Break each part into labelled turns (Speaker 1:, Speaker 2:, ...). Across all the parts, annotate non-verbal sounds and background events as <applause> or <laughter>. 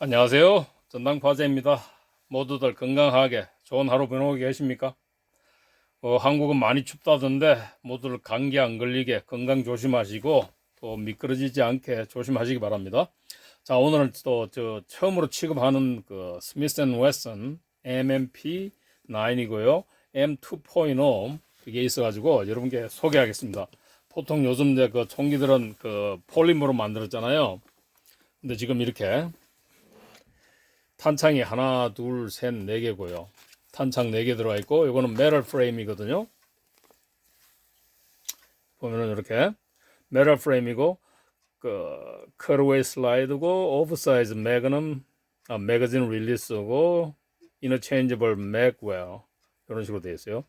Speaker 1: 안녕하세요. 전당 파제입니다. 모두들 건강하게 좋은 하루 보내고 계십니까? 어, 한국은 많이 춥다던데 모두들 감기 안 걸리게 건강 조심하시고 또 미끄러지지 않게 조심하시기 바랍니다. 자, 오늘은 또 저 처음으로 취급하는 그 스미스 앤 웨슨 MMP 9이고요. M2.0 이게 있어가지고 여러분께 소개하겠습니다. 보통 요즘 이제 그 총기들은 그 폴리머로 만들었잖아요. 근데 지금 이렇게 탄창이 하나, 둘, 셋, 네 개고요. 탄창 네 개 들어가 있고, 이거는 메럴 프레임이거든요. 보면은 이렇게 메럴 프레임이고, 그 커웨이 슬라이드고, 오버사이즈 매그넘, 아, 매거진 릴리스고, 인터체인저블 맥웨어 이런 식으로 되어 있어요.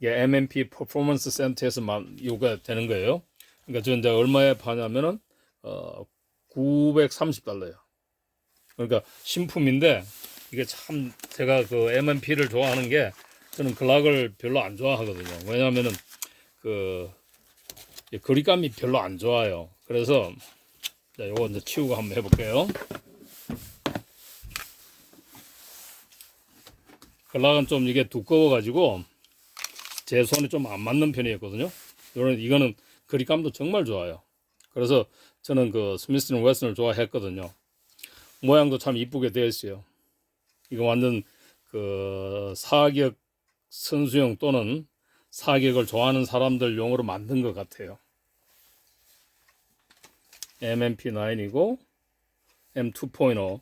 Speaker 1: 이게 MMP 퍼포먼스 센터에서만 이거 되는 거예요. 그러니까 저 이제 얼마에 파냐면은 어 930달러예요. 그러니까 신품인데 이게 참 제가 그 MMP를 좋아하는 게 저는 글락을 별로 안 좋아하거든요. 왜냐하면은 그이 거리감이 별로 안 좋아요. 그래서 자 요거 이제 치우고 한번 해볼게요. 글락은 좀 이게 두꺼워가지고 제 손에 좀 안 맞는 편이었거든요. 이런 이거는 거리감도 정말 좋아요. 그래서 저는 그 스미스 앤 웨슨을 좋아했거든요. 모양도 참 이쁘게 되어 있어요. 이거 완전 그 사격 선수용 또는 사격을 좋아하는 사람들 용으로 만든 것 같아요. MMP9이고 M2.0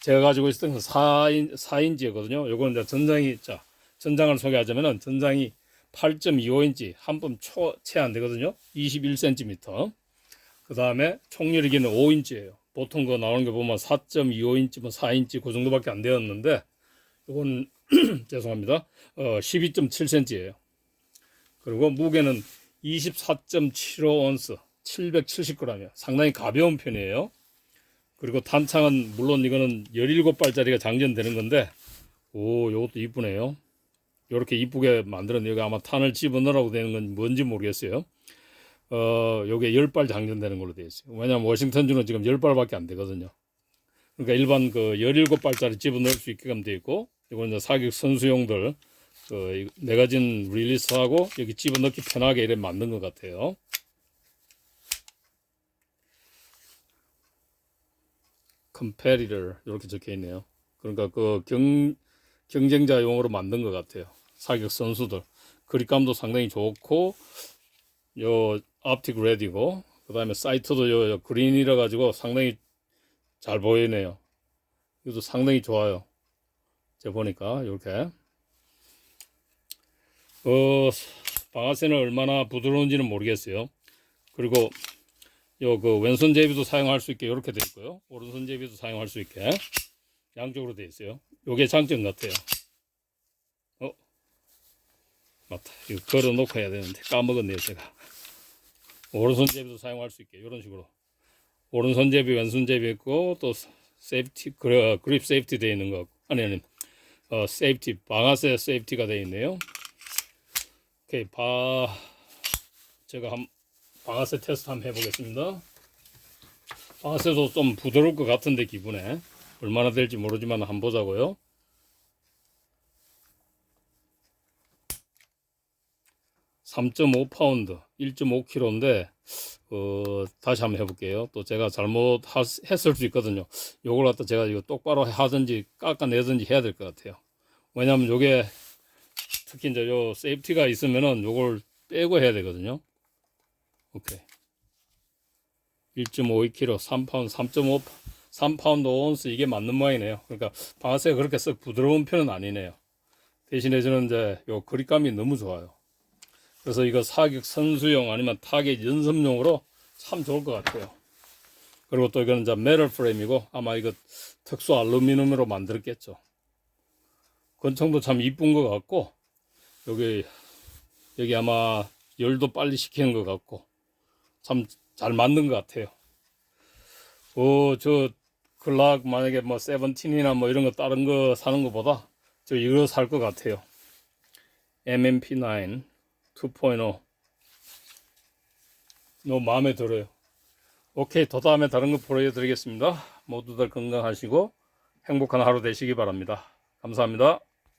Speaker 1: 제가 가지고 있었던 건 4인, 4인치였거든요. 요거는 이제 전장이 자 전장을 소개하자면은 전장이 8.25인치 한품 초채 안 되거든요. 21cm. 그 다음에 총열이기는 5인치예요. 보통 거 나오는 게 보면 4.25인치, 뭐 4인치 그 정도밖에 안 되었는데 이건 <clears throat> 죄송합니다. 어, 12.7cm예요. 그리고 무게는 24.75온스, 770g이에요. 상당히 가벼운 편이에요. 그리고 탄창은 물론 이거는 17발짜리가 장전되는 건데 오, 요것도 이쁘네요. 요렇게 이쁘게 여기 아마 탄을 집어넣으라고 되는 건 뭔지 모르겠어요. 어, 요게 10발 장전되는 걸로 되어 있어요. 왜냐면 워싱턴주는 지금 10발밖에 안 되거든요. 그러니까 일반 그 17발짜리 집어넣을 수 있게끔 되어 있고, 이제 사격 선수용들, 그, 매거진 릴리스하고 여기 집어넣기 편하게 이렇게 만든 것 같아요. 컴페리터 이렇게 적혀 있네요. 그러니까 그 경, 경쟁자용으로 만든 것 같아요. 사격 선수들. 그립감도 상당히 좋고, 요 optic red이고 그 다음에 사이트도 요, 요 그린이라 가지고 상당히 잘 보이네요. 이것도 상당히 좋아요. 제가 보니까 이렇게. 어 방아쇠는 얼마나 부드러운지는 모르겠어요. 그리고 요 그 왼손 제비도 사용할 수 있게 이렇게 되어 있고요. 오른손 제비도 사용할 수 있게 양쪽으로 되어 있어요. 요게 장점 같아요. 어 맞다 이거 걸어 놓고 해야 되는데 까먹었네요 제가. 오른손 제비도 사용할 수 있게 이런 식으로. 오른손 제비 왼손 제비 있고 또 세이프티 그립 세이프티 되어 있는 거 아니 아니 어 세이프티 방아쇠 세이프티가 되어 있네요. 오케이 바 제가 한 방아쇠 테스트 한번 해보겠습니다. 방아쇠도 좀 부드러울 것 같은데 기분에. 얼마나 될지 모르지만 한번 보자고요 3.5파운드, 1.5kg인데 어, 다시 한번 해볼게요. 또 제가 잘못 했을 수 있거든요. 요걸 갖다 제가 이거 똑바로 하든지 깎아내든지 해야 될 것 같아요. 왜냐하면 요게 특히 이제 요 세이프티가 있으면은 요걸 빼고 해야 되거든요. 오케이. 1.52kg, 3파운드, 3.5, 3파운드 5온스 이게 맞는 모양이네요. 그러니까 방아쇠가 그렇게 썩 부드러운 편은 아니네요. 대신에 저는 이제 요 그립감이 너무 좋아요. 그래서 이거 사격 선수용 아니면 타격 연습용으로 참 좋을 것 같아요. 그리고 또 이거는 이제 메럴 프레임이고 아마 이거 특수 알루미늄으로 만들었겠죠. 권총도 참 이쁜 것 같고 여기 여기 아마 열도 빨리 식히는 것 같고 참 잘 만든 것 같아요. 어, 저 글락 만약에 뭐 세븐틴이나 뭐 이런 거 다른 거 사는 것보다 저 이거 살 것 같아요. MMP9 2.0 너무 마음에 들어요. 오케이 더 다음에 다른 거 보여드리겠습니다. 모두 들 건강하시고 행복한 하루 되시기 바랍니다. 감사합니다.